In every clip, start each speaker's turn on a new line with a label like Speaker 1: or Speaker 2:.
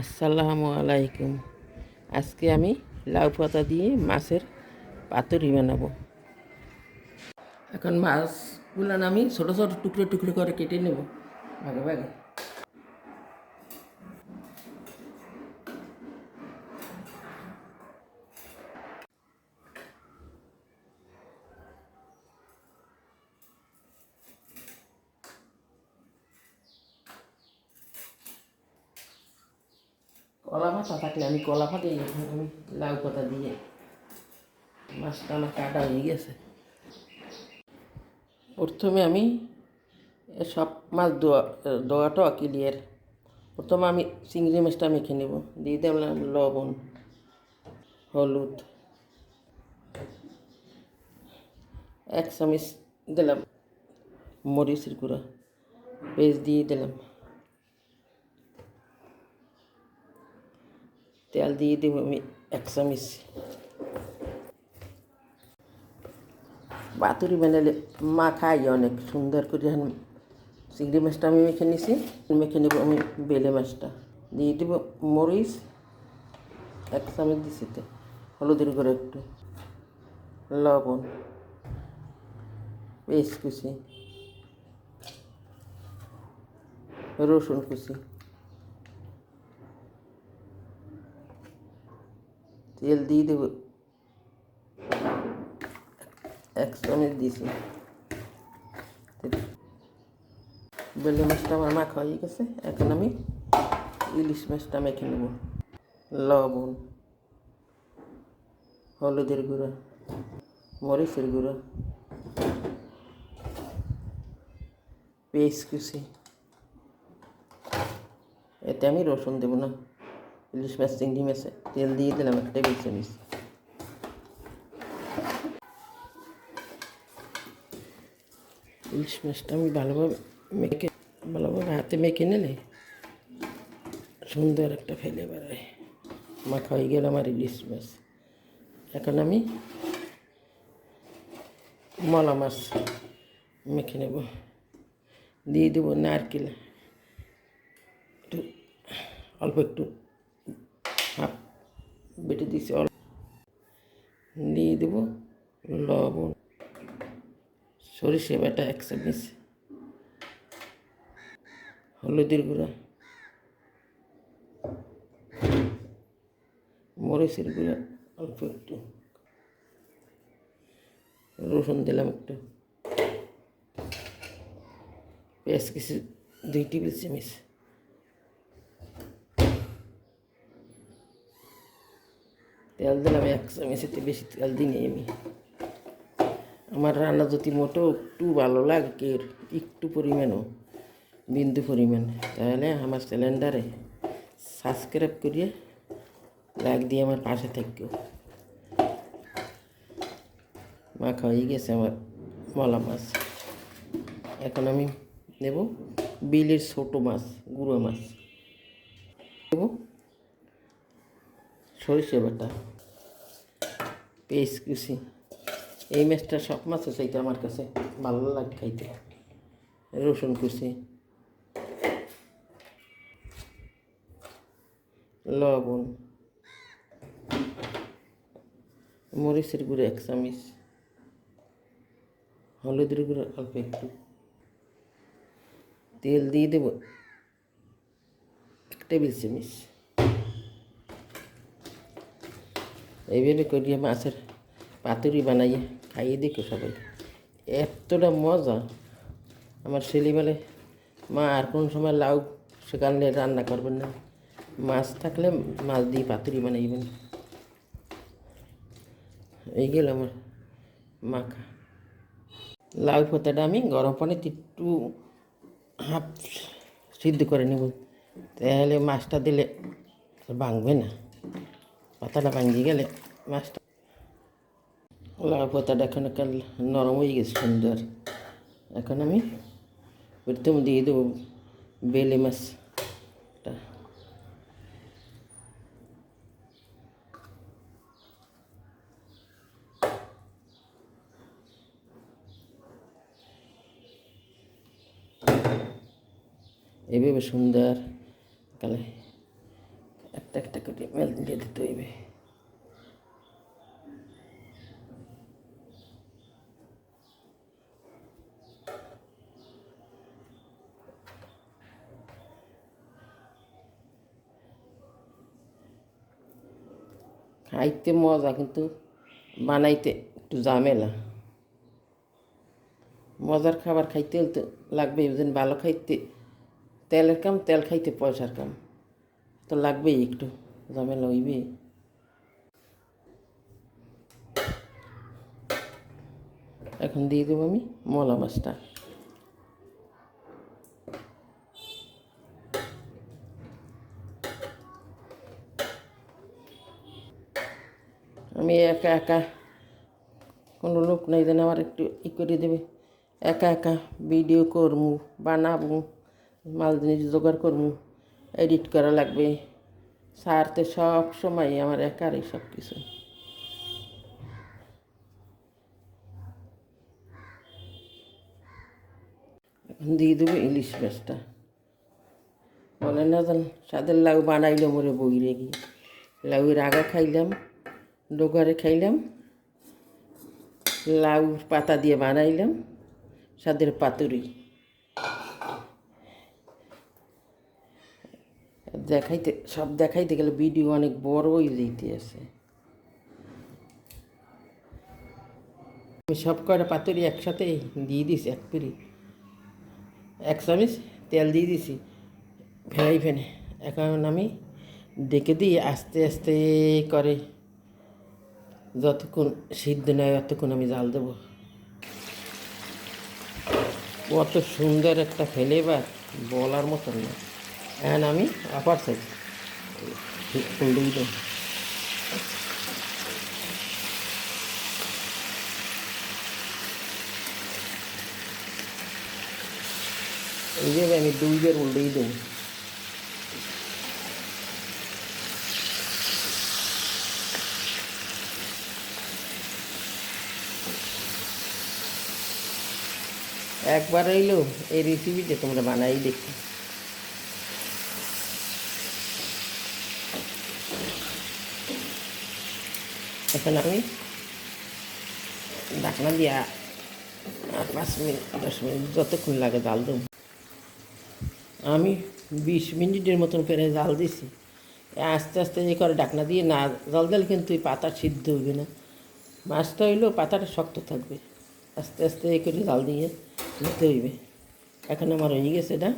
Speaker 1: আসসালামু আলাইকুম। আজকে আমি লাউ পাতা দিয়ে মাছের পাতুরি বানাবো। এখন মাছগুলো আমি ছোটো ছোটো টুকরো টুকরো করে কেটে নেব, ভাগে ভাগে। কলা পাতা থাকলে আমি কলা পাতা আমি লাউ পাতা দিয়ে মাছটা আমার কাটা হয়ে গেছে। প্রথমে আমি সব মাছ ধোয়া ধোয়াটা ক্লিয়ার প্রথমে আমি চিংড়ি মাছটা মেখে নেব, দিয়ে দিলাম লবণ, হলুদ। এক চামচ দিলাম মরিচের গুঁড়া, পেস্ট দিয়ে দিলাম। তেল দিয়ে দেবো, আমি এক চামচ। পাতুরি বানালে মা খাই অনেক। সুন্দর করে এখন চিংড়ি মাছটা আমি মেখে নিছি। মেখে নেব আমি বেলে মাছটা। দিয়ে দেবো মরিচ। এক চামচ দিছি তো, হলুদের করে একটু। লবণ। পেস্ট কুচি। রসুন কুচি। তেল দিয়ে দেবো। এক চামচ দিয়েছি বেলে মাছটা আমার মাখা হয়ে গেছে। এখন আমি ইলিশ মাছটা মেখে নেব। লবণ, হলুদের গুঁড়া, মরিচের গুঁড়া, পেস্ট কুচি। এতে আমি রসুন দেবো না। ইলিশ মাছ চিংড়ি মাছে তেল দিয়ে দিলাম এক টেবিল চামচ ইলিশ মাছটা আমি ভালোভাবে মেখে, ভালোভাবে হাতে মেখে নিলে সুন্দর একটা ফেলে বেড়ায় মাখা হয়ে গেল আমার ইলিশ মাছ এখন আমি মলা মাছ মেখে নেব। দিয়ে দেবো নারকেল। একটু, অল্প একটু বেটে দিয়েছি অল্প। দিয়ে দেবো লবণ। সরিষা বাটা এক চামচ হলুদের গুঁড়া। মরিচের গুঁড়া অল্প একটু। রসুন দিলাম একটু। পেঁয়াজ কিছু দুই টেবিল চামচ। তেল দিলাম, এক চামচেতে বেশি তেল দিই আমি। আমার রান্না যদি মোটো একটু ভালো লাগে, একটু পরিমাণও, বিন্দু পরিমাণ, তাহলে আমার সিলিন্ডারে সাবস্ক্রাইব করিয়ে লাইক দিয়ে আমার পাশে থাকবে মাখা হয়ে গেছে আমার মলা মাছ। এখন আমি নেব বিলের ছোটো মাছ, গুঁড়ো মাছ। নেব সরিষা বাটা। পেস্ট কুচি এই মাছটা সব মাছ আছে চাইতে আমার কাছে ভালো লাগে খাইতে। রসুন কুচি লবণ। মরিচের গুঁড়ো এক চামচ। হলুদের গুঁড়ো অল্প একটু। তেল দিয়ে দেবো এক টেবিল চামচ। এইভাবে করিয়ে মাছের পাতুরি বানাইয়ে খাইয়ে দেখো সবাই এতটা মজা। আমার ছেলে বলে মা আর কোন সময় লাউ সেখানে রান্না করবেন না। মাছ থাকলে মাছ দিয়ে পাতুরি বানাইবেন এই গেল আমার মাখা। লাউ পাতাটা আমি গরম পানিতে একটু হাফ সিদ্ধ করে নেব। তাহলে মাছটা দিলে ভাঙবে না। পাতাটা ভাঙিয়ে গেলে মাছটা লাউ পাতাটা এখন কাল নরম হয়ে গেছে সুন্দর। এখন আমি প্রথম দিয়ে দেবো বেলে মাছটা। এভাবে সুন্দর কালে একটা একটা দিতে হইবে। খাইতে মজা, কিন্তু বানাইতে একটু ঝামেলা। মজার খাবার খাইতে হলে তো লাগবে যেন ভালো খাইতে, তেলের কাম তেল খাইতে পয়সার কাম, তো লাগবেই একটু। ঝামেলা হইবে। এখন দিয়ে দেবো আমি মলা মাছটা। আমি একা একা, কোনো লোক নাই যেন আমার একটু ই করে দেবে। একা একা ভিডিও করমু, বানাবো, মাল জিনিস জোগাড় করমু এডিট করা লাগবে। সারতে সব সময় আমার একারই সব কিছু দিয়ে দেবো ইলিশ মাছটা বলে না জান সাদের লাউ বানাইলে মোরে বই রেগি লাউয়ের আগা খাইলাম, ডোগারে খাইলাম লাউ পাতা দিয়ে বানাইলাম সাদের পাতুরি। দেখাইতে, সব দেখাইতে গেলে ভিডিও অনেক বড় হয়ে যেতে আছে। আমি সব কয়টা পাতুরি একসাথে দিয়ে দিছি, এক পিড়ি। এক চামিচ তেল দিয়ে দিছি, ফেরাই ফেনে। এখন আমি ডেকে দিই আস্তে আস্তে করে যতক্ষণ সিদ্ধ নয় ততক্ষণ আমি জাল দেবো। কত সুন্দর একটা ফ্লেভার, বলার মতন না। এখন আমি আপার সাইড উল্টেই দেব এইভাবে আমি দুইবার উল্টেই দেবো একবার হইল এই রেসিপিটা তোমরা বানাই দেখো। এখন আমি ঢাকনা দিয়া আর পাঁচ মিনিট দশ মিনিট যতক্ষণ লাগে জাল দেব। আমি বিশ মিনিটের মতন ফেরে জাল দিছি। আস্তে আস্তে যে করে ডাকনা দিয়ে না জাল দিলে কিন্তু পাতা সিদ্ধ হইবে না। মাছটা হইলেও পাতাটা শক্ত থাকবে। আস্তে আস্তে এই করে জাল দিয়ে নিতে হইবে। এখন আমার হয়ে গেছে এটা।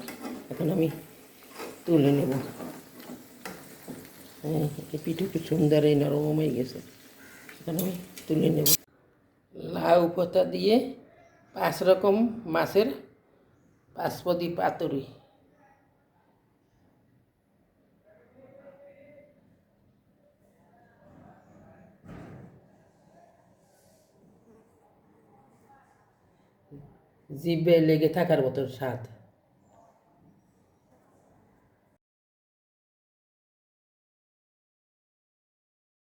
Speaker 1: এখন আমি তুলে নেব। হ্যাঁ, পিঠে খুব সুন্দর এই নরম হয়ে গেছে। এখন আমি তুলে নেব। লাউ পাতা দিয়ে পাঁচ রকম মাছের পাঁচপদি পাতুরি। জিভে লেগে থাকার মতো স্বাদ।